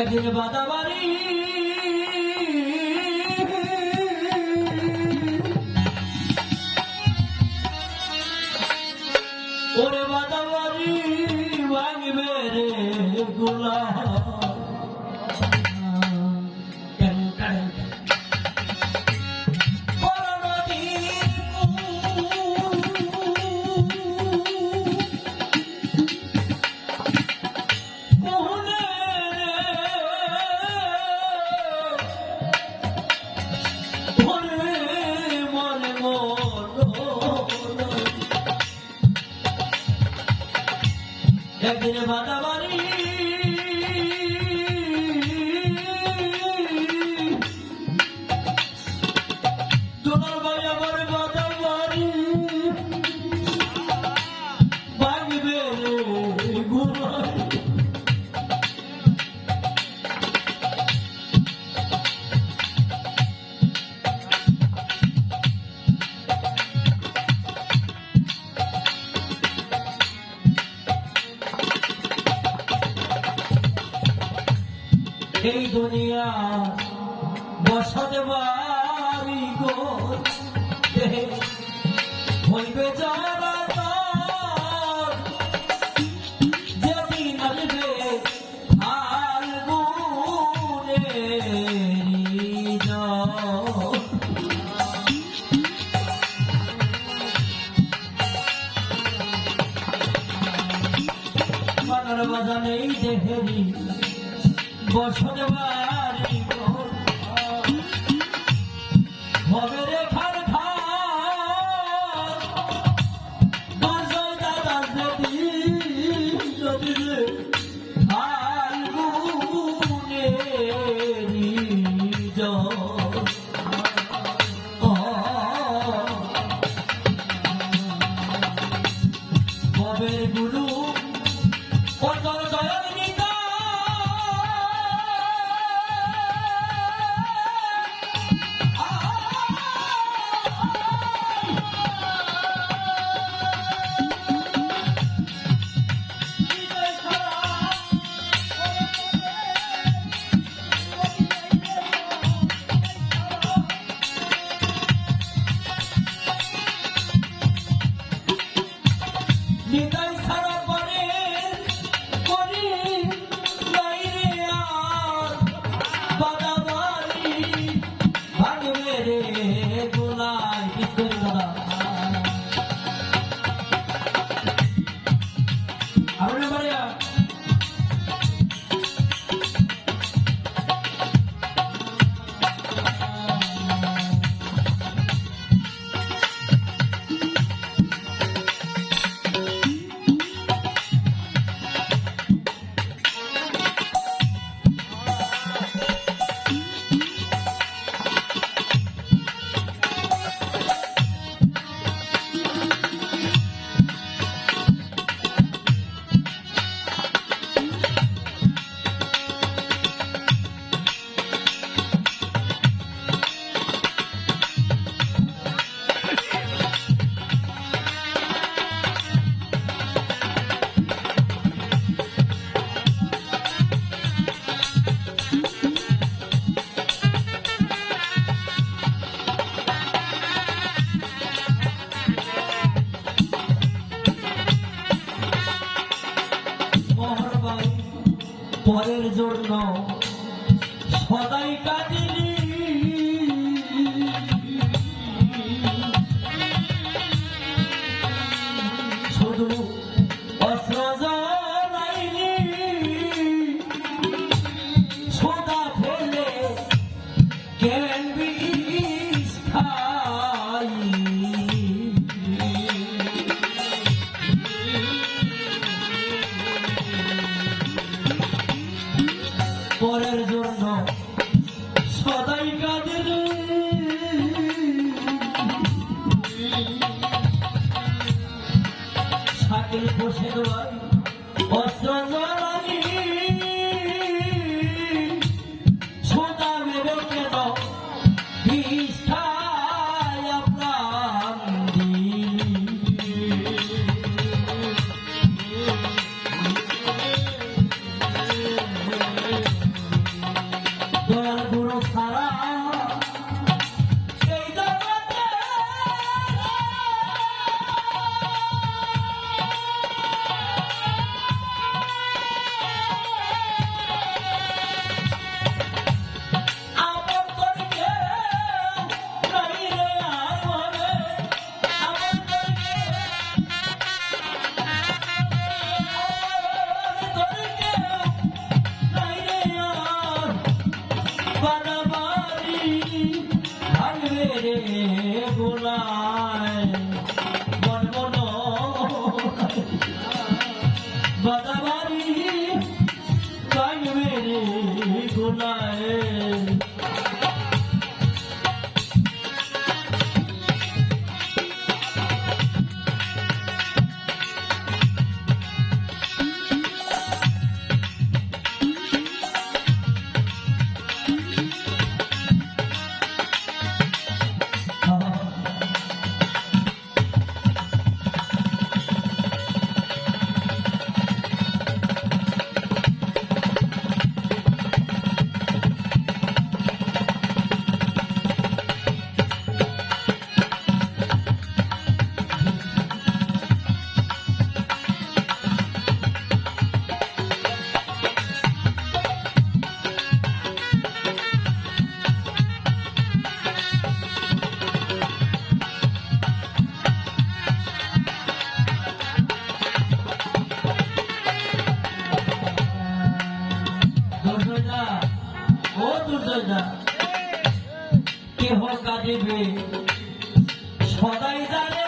একদিন বাদাবাড়ি। এই দুনিয়া বসাতে বাড়ি গো। হইবে যারা বাজানে দেহেরি বসনে ভাই তাদের জন্য সদাই কাজে Lord. সদাই জানের